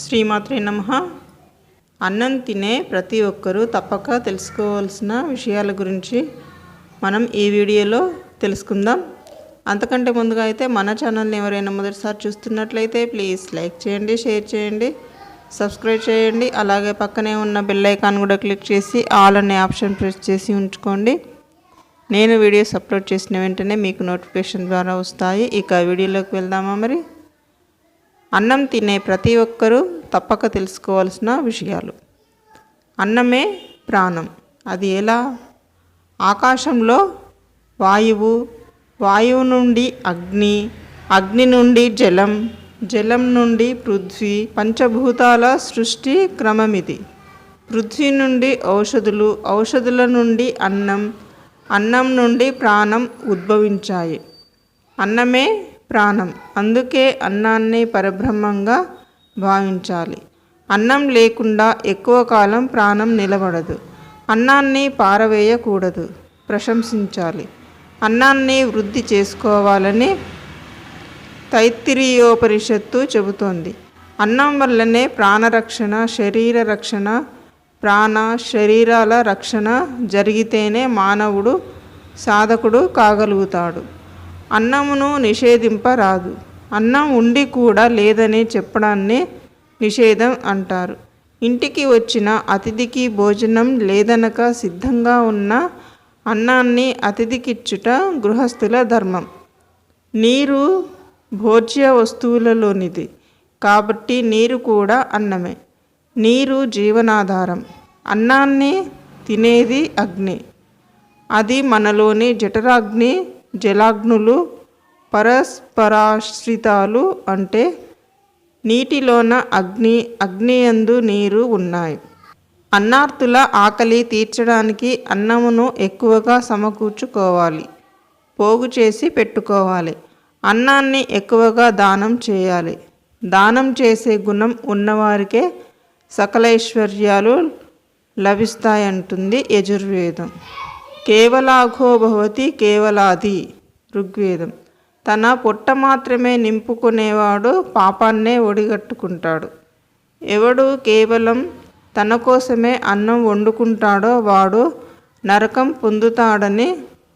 శ్రీమాత్రే నమ. అన్నం తినే ప్రతి ఒక్కరూ తప్పక తెలుసుకోవాల్సిన విషయాల గురించి మనం ఈ వీడియోలో తెలుసుకుందాం. అంతకంటే ముందుగా అయితే మన ఛానల్ని ఎవరైనా మొదటిసారి చూస్తున్నట్లయితే ప్లీజ్ లైక్ చేయండి షేర్ చేయండి సబ్స్క్రైబ్ చేయండి. అలాగే పక్కనే ఉన్న బెల్ ఐకాన్ కూడా క్లిక్ చేసి ఆల్ అనే ఆప్షన్ ప్రెస్ చేసి ఉంచుకోండి. నేను వీడియోస్ అప్లోడ్ చేసిన వెంటనే మీకు నోటిఫికేషన్ ద్వారా వస్తాయి. ఇక వీడియోలోకి వెళ్దామా మరి? అన్నం తినే ప్రతి ఒక్కరూ తప్పక తెలుసుకోవాల్సిన విషయాలు. అన్నమే ప్రాణం. అది ఎలా? ఆకాశంలో వాయువు వాయువు నుండి అగ్ని అగ్ని నుండి జలం జలం నుండి పృథ్వీ పంచభూతాల సృష్టి క్రమమిది. పృథ్వీ నుండి ఔషధులు ఔషధుల నుండి అన్నం అన్నం నుండి ప్రాణం ఉద్భవించాయి. అన్నమే ప్రాణం. అందుకే అన్నాన్ని పరబ్రహ్మంగా భావించాలి. అన్నం లేకుండా ఎక్కువ కాలం ప్రాణం నిలబడదు. అన్నాన్ని పారవేయకూడదు. ప్రశంసించాలి. అన్నాన్ని వృద్ధి చేసుకోవాలని తైత్తిరీయోపనిషత్తు చెబుతోంది. అన్నం వల్లనే ప్రాణరక్షణ శరీర రక్షణ ప్రాణ శరీరాల రక్షణ జరిగితేనే మానవుడు సాధకుడు కాగలుగుతాడు. అన్నమును నిషేధింపరాదు. అన్నం ఉండి కూడా లేదని చెప్పడాన్ని నిషేధం అంటారు. ఇంటికి వచ్చిన అతిథికి భోజనం లేదనక సిద్ధంగా ఉన్న అన్నాన్ని అతిథికిచ్చుట గృహస్థుల ధర్మం. నీరు భోజ్య వస్తువులలోనిది. కాబట్టి నీరు కూడా అన్నమే. నీరు జీవనాధారం. అన్నాన్ని తినేది అగ్ని. అది మనలోని జఠరాగ్ని జలాగ్నులు పరస్పరాశ్రితాలు అంటే నీటిలోన అగ్ని అగ్నియందు నీరు ఉన్నాయి. అన్నార్తుల ఆకలి తీర్చడానికి అన్నమును ఎక్కువగా సమకూర్చుకోవాలి. పోగు చేసి పెట్టుకోవాలి. అన్నాన్ని ఎక్కువగా దానం చేయాలి. దానం చేసే గుణం ఉన్నవారికే సకలైశ్వర్యాలు లభిస్తాయంటుంది యజుర్వేదం. కేవలాఘో భవతి కేవలాది. ఋగ్వేదం. తన పొట్ట మాత్రమే నింపుకునేవాడు పాపాన్నే ఒడిగట్టుకుంటాడు. ఎవడు కేవలం తన కోసమే అన్నం వండుకుంటాడో వాడు నరకం పొందుతాడని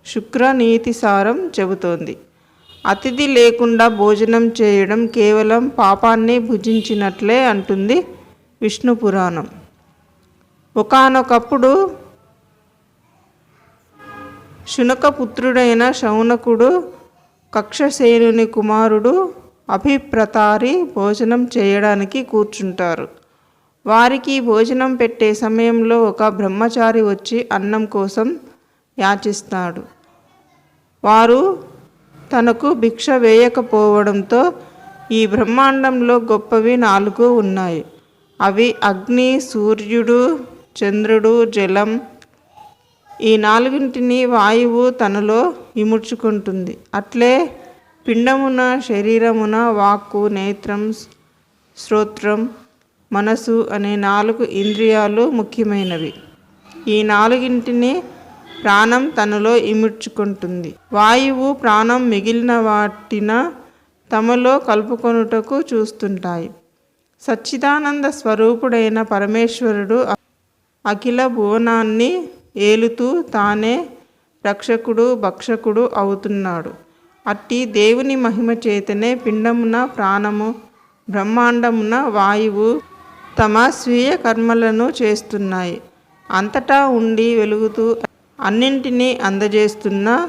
శుక్రనీతిసారం చెబుతోంది. అతిథి లేకుండా భోజనం చేయడం కేవలం పాపాన్ని భుజించినట్లే అంటుంది విష్ణు పురాణం ఒకానొకప్పుడు శునకపుత్రుడైన శౌనకుడు కక్షసేనుని కుమారుడు అభిప్రతారి భోజనం చేయడానికి కూర్చుంటారు. వారికి భోజనం పెట్టే సమయంలో ఒక బ్రహ్మచారి వచ్చి అన్నం కోసం యాచిస్తాడు. వారు తనకు భిక్ష వేయకపోవడంతో ఈ బ్రహ్మాండంలో గొప్పవి నాలుగు ఉన్నాయి. అవి అగ్ని సూర్యుడు చంద్రుడు జలం ఈ నాలుగింటిని వాయువు తనలో ఇముడ్చుకుంటుంది అట్లే పిండమున శరీరమున వాక్కు నేత్రం శ్రోత్రం మనసు అనే నాలుగు ఇంద్రియాలు ముఖ్యమైనవి. ఈ నాలుగింటిని ప్రాణం తనలో ఇముడ్చుకుంటుంది. వాయువు ప్రాణం మిగిలిన వాటిన తమలో కలుపుకొనుటకు చూస్తుంటాయి. సచ్చిదానంద స్వరూపుడైన పరమేశ్వరుడు అఖిల భువనాన్ని ఏలుతూ తానే రక్షకుడు భక్షకుడు అవుతున్నాడు. అట్టి దేవుని మహిమ చేతనే పిండమున ప్రాణము బ్రహ్మాండమున వాయువు తమ స్వీయ కర్మలను చేస్తున్నాయి. అంతటా ఉండి వెలుగుతూ అన్నింటినీ అందజేస్తున్న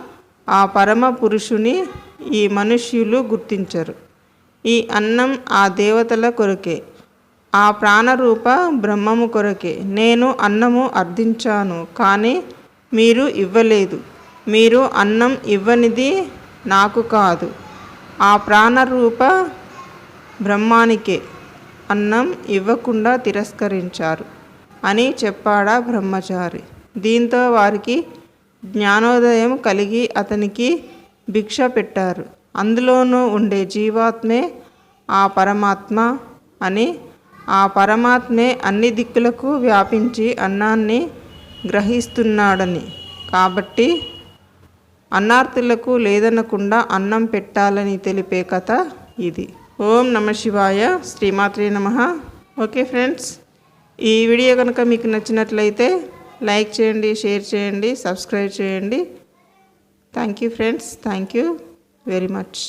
ఆ పరమ పురుషుని ఈ మనుష్యులు గుర్తించరు. ఈ అన్నం ఆ దేవతల కొరకే. ఆ ప్రాణరూప బ్రహ్మము కొరకే నేను అన్నము అర్థించాను కానీ మీరు ఇవ్వలేదు. మీరు అన్నం ఇవ్వనిది నాకు కాదు. ఆ ప్రాణరూప బ్రహ్మానికే అన్నం ఇవ్వకుండా తిరస్కరించారు అని చెప్పాడా బ్రహ్మచారి. దీంతో వారికి జ్ఞానోదయం కలిగి అతనికి భిక్ష పెట్టారు. అందులోనూ ఉండే జీవాత్మే ఆ పరమాత్మ అని ఆ పరమాత్మే అన్ని దిక్కులకు వ్యాపించి అన్నాన్ని గ్రహిస్తున్నాడని. కాబట్టి అన్నార్థులకు లేదనకుండా అన్నం పెట్టాలని తెలిపే కథ ఇది. ఓం నమ శివాయ. శ్రీమాత్రే నమ. ఓకే ఫ్రెండ్స్ ఈ వీడియో కనుక మీకు నచ్చినట్లయితే లైక్ చేయండి షేర్ చేయండి సబ్స్క్రైబ్ చేయండి. Thank you friends thank you very much.